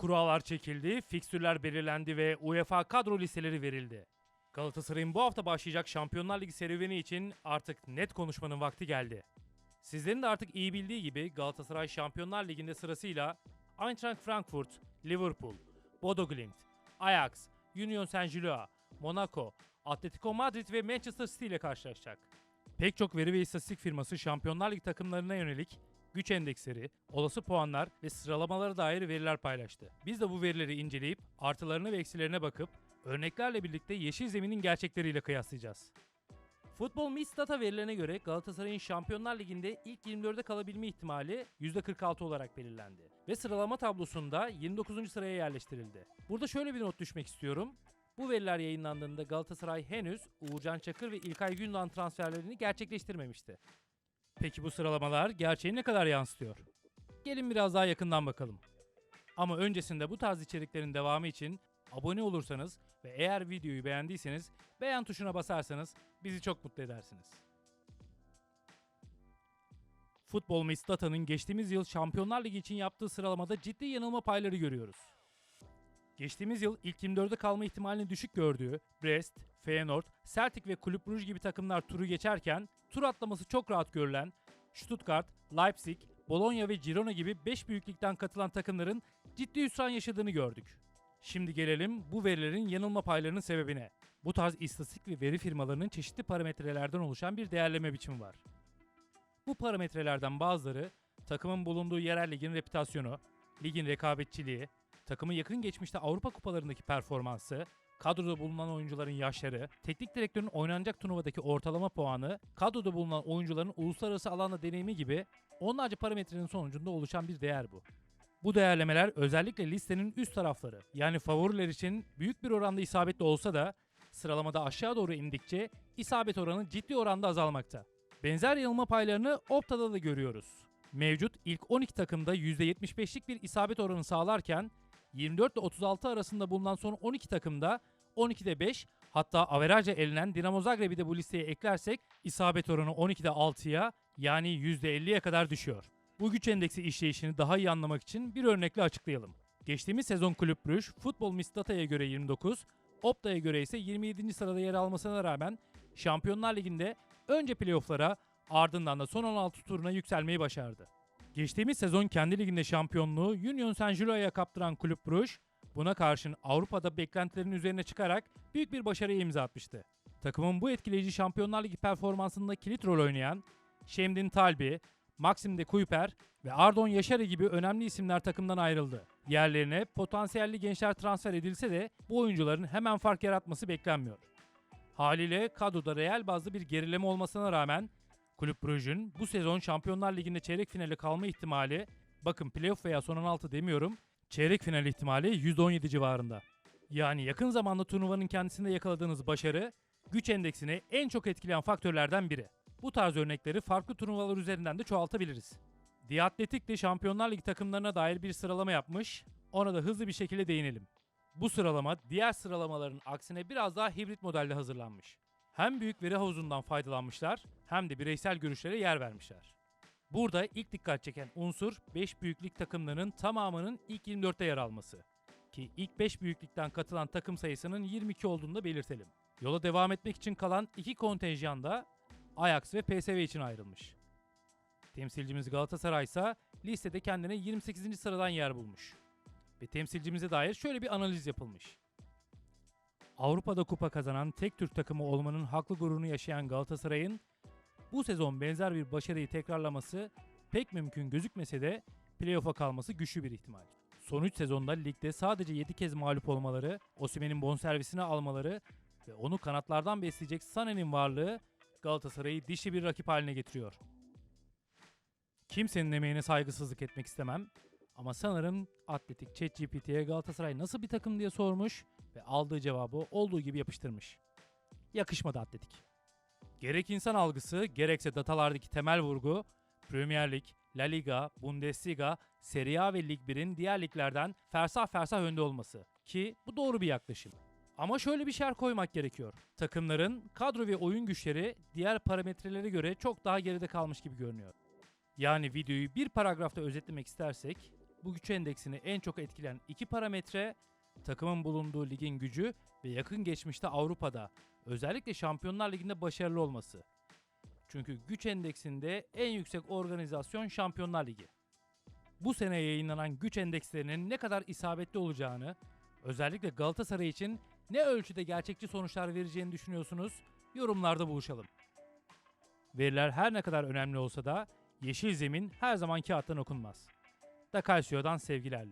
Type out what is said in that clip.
Kurallar çekildi, fikstürler belirlendi ve UEFA kadro listeleri verildi. Galatasaray'ın bu hafta başlayacak Şampiyonlar Ligi serüveni için artık net konuşmanın vakti geldi. Sizlerin de artık iyi bildiği gibi Galatasaray Şampiyonlar Ligi'nde sırasıyla Eintracht Frankfurt, Liverpool, Bodo Glimt, Ajax, Union Saint-Gilloise, Monaco, Atletico Madrid ve Manchester City ile karşılaşacak. Pek çok veri ve istatistik firması Şampiyonlar Ligi takımlarına yönelik güç endeksleri, olası puanlar ve sıralamalara dair veriler paylaştı. Biz de bu verileri inceleyip artılarına ve eksilerine bakıp örneklerle birlikte yeşil zeminin gerçekleriyle kıyaslayacağız. Futbol Meets Data verilerine göre Galatasaray'ın Şampiyonlar Ligi'nde ilk 24'e kalabilme ihtimali %46 olarak belirlendi. Ve sıralama tablosunda 29. sıraya yerleştirildi. Burada şöyle bir not düşmek istiyorum. Bu veriler yayınlandığında Galatasaray henüz Uğurcan Çakır ve İlkay Gündoğan transferlerini gerçekleştirmemişti. Peki bu sıralamalar gerçeği ne kadar yansıtıyor? Gelin biraz daha yakından bakalım. Ama öncesinde bu tarz içeriklerin devamı için abone olursanız ve eğer videoyu beğendiyseniz beğen tuşuna basarsanız bizi çok mutlu edersiniz. Futbol Meets Data'nın geçtiğimiz yıl Şampiyonlar Ligi için yaptığı sıralamada ciddi yanılma payları görüyoruz. Geçtiğimiz yıl ilk 24'e kalma ihtimalini düşük gördüğü Brest, Feyenoord, Celtic ve Kulüp Brugge gibi takımlar turu geçerken tur atlaması çok rahat görülen Stuttgart, Leipzig, Bologna ve Girona gibi 5 büyüklükten katılan takımların ciddi hüsran yaşadığını gördük. Şimdi gelelim bu verilerin yanılma paylarının sebebine. Bu tarz istatistik ve veri firmalarının çeşitli parametrelerden oluşan bir değerleme biçimi var. Bu parametrelerden bazıları takımın bulunduğu yerel ligin reputasyonu, ligin rekabetçiliği, takımın yakın geçmişte Avrupa kupalarındaki performansı, kadroda bulunan oyuncuların yaşları, teknik direktörün oynanacak turnuvadaki ortalama puanı, kadroda bulunan oyuncuların uluslararası alanda deneyimi gibi onlarca parametrenin sonucunda oluşan bir değer bu. Bu değerlemeler özellikle listenin üst tarafları yani favoriler için büyük bir oranda isabetli olsa da sıralamada aşağı doğru indikçe isabet oranı ciddi oranda azalmakta. Benzer yanılma paylarını Opta'da da görüyoruz. Mevcut ilk 12 takımda %75'lik bir isabet oranı sağlarken 24 ile 36 arasında bulunan son 12 takımda 12'de 5 hatta averajla elenen Dinamo Zagreb'i de bu listeye eklersek isabet oranı 12'de 6'ya yani %50'ye kadar düşüyor. Bu güç endeksi işleyişini daha iyi anlamak için bir örnekle açıklayalım. Geçtiğimiz sezon Kulüp Brugge, Futbol Mistata'ya göre 29, Opta'ya göre ise 27. sırada yer almasına rağmen Şampiyonlar Ligi'nde önce playofflara ardından da son 16 turuna yükselmeyi başardı. Geçtiğimiz sezon kendi liginde şampiyonluğu Union Saint-Gillois'a kaptıran Kulüp Brugge, buna karşın Avrupa'da beklentilerin üzerine çıkarak büyük bir başarıya imza atmıştı. Takımın bu etkileyici Şampiyonlar Ligi performansında kilit rol oynayan Şemdin Talbi, Maxim de Kuyper ve Ardon Yaşarı gibi önemli isimler takımdan ayrıldı. Yerlerine potansiyelli gençler transfer edilse de bu oyuncuların hemen fark yaratması beklenmiyor. Haliyle kadroda reel bazlı bir gerileme olmasına rağmen Kulüp Brugge'ün bu sezon Şampiyonlar Ligi'nde çeyrek finale kalma ihtimali, bakın playoff veya son 16 demiyorum, çeyrek final ihtimali %17 civarında. Yani yakın zamanda turnuvanın kendisinde yakaladığınız başarı, güç endeksini en çok etkileyen faktörlerden biri. Bu tarz örnekleri farklı turnuvalar üzerinden de çoğaltabiliriz. The Athletic de Şampiyonlar Ligi takımlarına dair bir sıralama yapmış, ona da hızlı bir şekilde değinelim. Bu sıralama diğer sıralamaların aksine biraz daha hibrit modelde hazırlanmış. Hem büyük veri havuzundan faydalanmışlar hem de bireysel görüşlere yer vermişler. Burada ilk dikkat çeken unsur 5 büyüklük takımlarının tamamının ilk 24'te yer alması. Ki ilk 5 büyüklükten katılan takım sayısının 22 olduğunu da belirtelim. Yola devam etmek için kalan iki kontenjan da Ajax ve PSV için ayrılmış. Temsilcimiz Galatasaray ise listede kendine 28. sıradan yer bulmuş. Ve temsilcimize dair şöyle bir analiz yapılmış. Avrupa'da kupa kazanan tek Türk takımı olmanın haklı gururunu yaşayan Galatasaray'ın bu sezon benzer bir başarıyı tekrarlaması pek mümkün gözükmese de playoff'a kalması güçlü bir ihtimal. Son 3 sezonda ligde sadece 7 kez mağlup olmaları, Osimhen'in bonservisini almaları ve onu kanatlardan besleyecek Sané'nin varlığı Galatasaray'ı dişli bir rakip haline getiriyor. Kimsenin emeğine saygısızlık etmek istemem ama sanırım Atletik ChatGPT'ye Galatasaray nasıl bir takım diye sormuş ve aldığı cevabı olduğu gibi yapıştırmış. Yakışmadı Atletik. Gerek insan algısı gerekse datalardaki temel vurgu Premier Lig, La Liga, Bundesliga, Serie A ve Lig 1'in diğer liglerden fersah fersah önde olması ki bu doğru bir yaklaşım. Ama şöyle bir şer koymak gerekiyor. Takımların kadro ve oyun güçleri diğer parametrelere göre çok daha geride kalmış gibi görünüyor. Yani videoyu bir paragrafta özetlemek istersek bu güç endeksini en çok etkileyen iki parametre takımın bulunduğu ligin gücü ve yakın geçmişte Avrupa'da özellikle Şampiyonlar Ligi'nde başarılı olması. Çünkü güç endeksinde en yüksek organizasyon Şampiyonlar Ligi. Bu sene yayınlanan güç endekslerinin ne kadar isabetli olacağını, özellikle Galatasaray için ne ölçüde gerçekçi sonuçlar vereceğini düşünüyorsunuz? Yorumlarda buluşalım. Veriler her ne kadar önemli olsa da yeşil zemin her zaman kağıttan okunmaz. Da Calcio'dan sevgilerle.